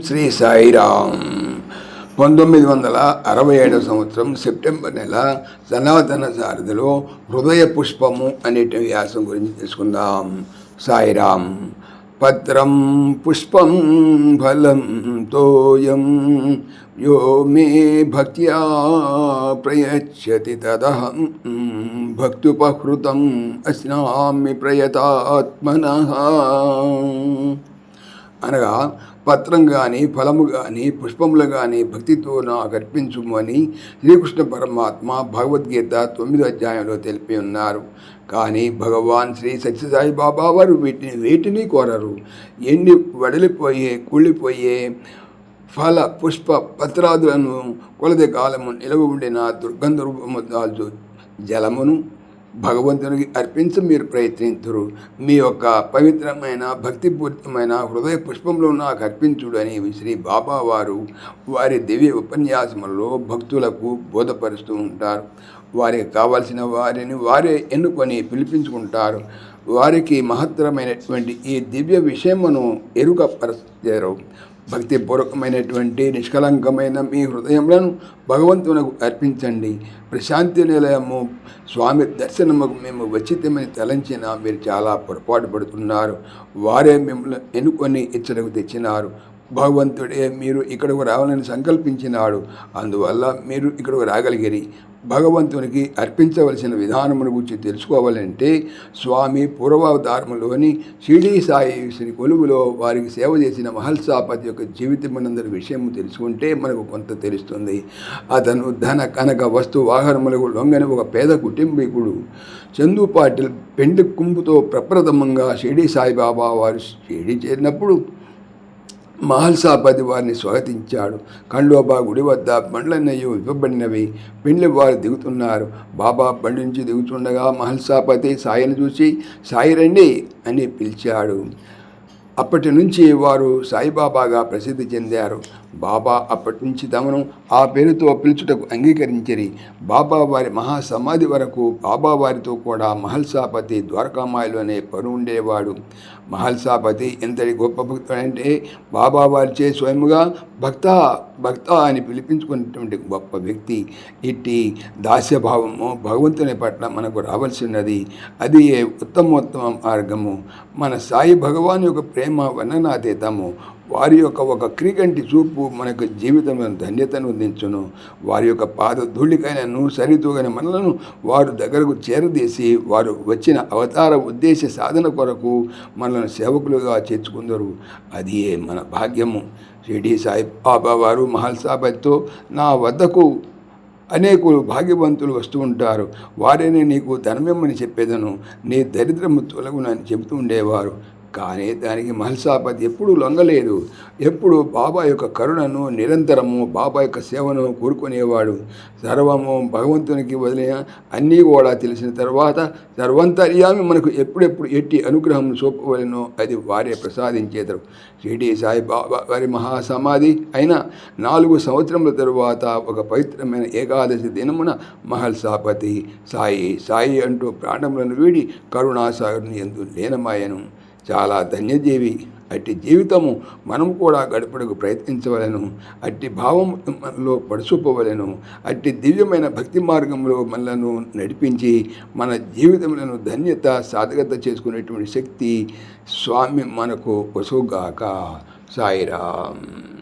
శ్రీ సాయిరామ్. పంతొమ్మిది వందల అరవై ఏడవ సంవత్సరం సెప్టెంబర్ నెల సనాతన సారథిలో హృదయ పుష్పము అనే వ్యాసం గురించి తెలుసుకుందాం. సాయిరామ్ పత్రం పుష్పం ఫలం తోయం యో మే భక్త్యా ప్రయచ్చతి తదహం భక్తుపహృతం అస్నామి ప్రయతాత్మన. అనగా పత్రం కానీ ఫలము కానీ పుష్పములు కానీ భక్తితో నాకు అర్పించుము అని శ్రీకృష్ణ పరమాత్మ భగవద్గీత తొమ్మిదో అధ్యాయంలో తెలిపి ఉన్నారు. కానీ భగవాన్ శ్రీ సత్యసాయి బాబా వారు వీటిని వేటిని కోరరు. ఎన్ని వడలిపోయే కుళ్ళిపోయే ఫల పుష్ప పత్రాదులను కొలది కాలము నిలవ ఉండిన దుర్గంధ రూపము దాల్చు జలమును భగవంతునికి అర్పించి మీరు ప్రయత్నించరు మీ యొక్క పవిత్రమైన భక్తిపూరితమైన హృదయ పుష్పంలో నాకు అర్పించుడు అని శ్రీ బాబా వారు వారి దివ్య ఉపన్యాసములలో భక్తులకు బోధపరుస్తూ ఉంటారు. వారికి కావలసిన వారిని వారే ఎన్నుకొని పిలిపించుకుంటారు. వారికి మహత్తరమైనటువంటి ఈ దివ్య విషయమును ఎరుకపరచారు భక్తిపూర్వకమైనటువంటి నిష్కలంకమైన మీ హృదయములను భగవంతునకు అర్పించండి. ప్రశాంతి నిలయము స్వామి దర్శనముకు మేము వచ్చితమని తలంచిన మీరు చాలా పొరపాటు పడుతున్నారు. వారే మిమ్మల్ని ఎన్నుకొని ఇచ్చటకు తెచ్చినారు. భగవంతుడే మీరు ఇక్కడకు రావాలని సంకల్పించినాడు. అందువల్ల మీరు ఇక్కడకు రాగలిగిరి. భగవంతునికి అర్పించవలసిన విధానమును గురించి తెలుసుకోవాలంటే స్వామి పూర్వావతారములోని షిరిడీ సాయి శ్రీ కొలువులో వారికి సేవ చేసిన మహల్సాపతి యొక్క జీవితమునందరి విషయం తెలుసుకుంటే మనకు కొంత తెలుస్తుంది. అతను ధన కనక వస్తు వాహనములకు లొంగని ఒక పేద కుటుంబీకుడు. చందు పాటిల్ పెండి కుంపుతో ప్రప్రథమంగా షిరిడీ సాయిబాబా వారు షిరిడీ చేరినప్పుడు మహల్సాపతి వారిని స్వాగతించాడు. కండోబా గుడి వద్ద బండ్లన్నయ్యు ఇవ్వబడినవి పెండ్లి వారు దిగుతున్నారు. బాబా బండి నుంచి దిగుతుండగా మహల్సాపతి సాయిని చూసి సాయి రండి అని పిలిచాడు. అప్పటి నుంచి వారు సాయిబాబాగా ప్రసిద్ధి చెందారు. బాబా అప్పటి నుంచి తమను ఆ పేరుతో పిలుచుటకు అంగీకరించరి. బాబా వారి మహాసమాధి వరకు బాబా వారితో కూడా మహల్సాపతి ద్వారకామాయిలోనే పరు ఉండేవాడు మహల్సాపతి ఎంతటి గొప్ప భక్తుడంటే బాబా వారిచే స్వయముగా భక్త భక్త అని పిలిపించుకున్నటువంటి గొప్ప వ్యక్తి. ఇట్టి దాస్యభావము భగవంతుని పట్ల మనకు రావాల్సి ఉన్నది అది ఏ ఉత్తమోత్తమ మార్గము? మన సాయి భగవాన్ యొక్క ప్రేమ వర్ణనాతీతము. వారి యొక్క ఒక క్రీకంటి చూపు మనకు జీవితంలో ధన్యతను అందించును. వారి యొక్క పాద ధూళికైనను సరితూగని మనలను వారు దగ్గరకు చేరదీసి వారు వచ్చిన అవతార ఉద్దేశ సాధన కొరకు మనల్ని సేవకులుగా చేర్చుకుందరు. అది మన భాగ్యము. షిర్డీ సాయి బాబా వారు మహల్ సాబత్తో నా వద్దకు అనేకులు భాగ్యవంతులు వస్తూ ఉంటారు. వారిని నీకు ధనమేమని చెప్పేదను. నీ దరిద్రము తొలగునని చెబుతూ ఉండేవారు. కానీ దానికి మహల్సాపతి ఎప్పుడూ లొంగలేదు. ఎప్పుడు బాబా యొక్క కరుణను నిరంతరము బాబా యొక్క సేవను కోరుకునేవాడు. సర్వము భగవంతునికి వదిలిన అన్నీ కూడా తెలిసిన తర్వాత సర్వంతర్యామి మనకు ఎప్పుడెప్పుడు ఎట్టి అనుగ్రహం చూపవలనో అది వారే ప్రసాదించేదరు. షిరిడి సాయి బాబా వారి మహాసమాధి అయిన నాలుగు సంవత్సరముల తరువాత ఒక పవిత్రమైన ఏకాదశి దినమున మహల్సాపతి సాయి సాయి అంటూ ప్రాణములను వీడి కరుణాసాగరుని ఎందు లీనమాయను. చాలా ధన్యజీవి. అట్టి జీవితము మనం కూడా గడపడకు ప్రయత్నించవలను. అట్టి భావంలో పడుచుకోవలను. అట్టి దివ్యమైన భక్తి మార్గంలో మనలను నడిపించి మన జీవితములను ధన్యత సాధకత చేసుకునేటువంటి శక్తి స్వామి మనకు వసుగాక. సాయిరామ్.